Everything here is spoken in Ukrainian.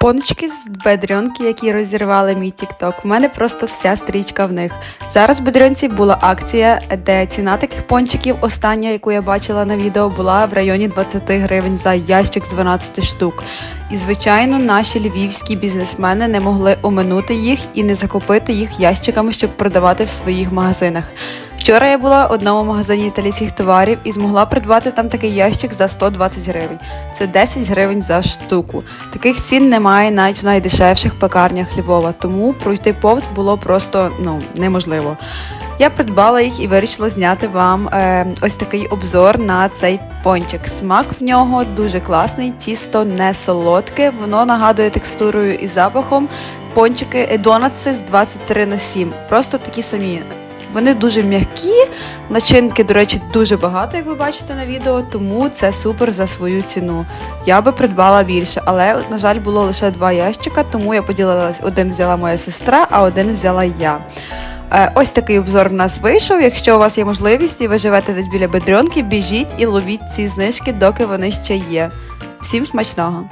Пончики з бедренки, які розірвали мій тікток. У мене просто вся стрічка в них. Зараз в бедренці була акція, де ціна таких пончиків, остання, яку я бачила на відео, була в районі 20 гривень за ящик з 12 штук. І, звичайно, наші львівські бізнесмени не могли оминути їх і не закупити їх ящиками, щоб продавати в своїх магазинах. Вчора я була в одному магазині італійських товарів і змогла придбати там такий ящик за 120 гривень. Це 10 гривень за штуку. Таких цін немає навіть в найдешевших пекарнях Львова, тому пройти повз було просто ну неможливо. Я придбала їх і вирішила зняти вам е, ось такий обзор на цей пончик. Смак в нього дуже класний, тісто не солодке, воно нагадує текстурою і запахом. Пончики е, донатси з 23 на 7. Просто такі самі. Вони дуже м'які, начинки, до речі, дуже багато, як ви бачите на відео, тому це супер за свою ціну. Я би придбала більше, але, на жаль, було лише два ящика, тому я поділилась. Один взяла моя сестра, а один взяла я. Е, Ось такий обзор в нас вийшов. Якщо у вас є можливість і ви живете десь біля бедренки, біжіть і ловіть ці знижки, доки вони ще є. Всім смачного!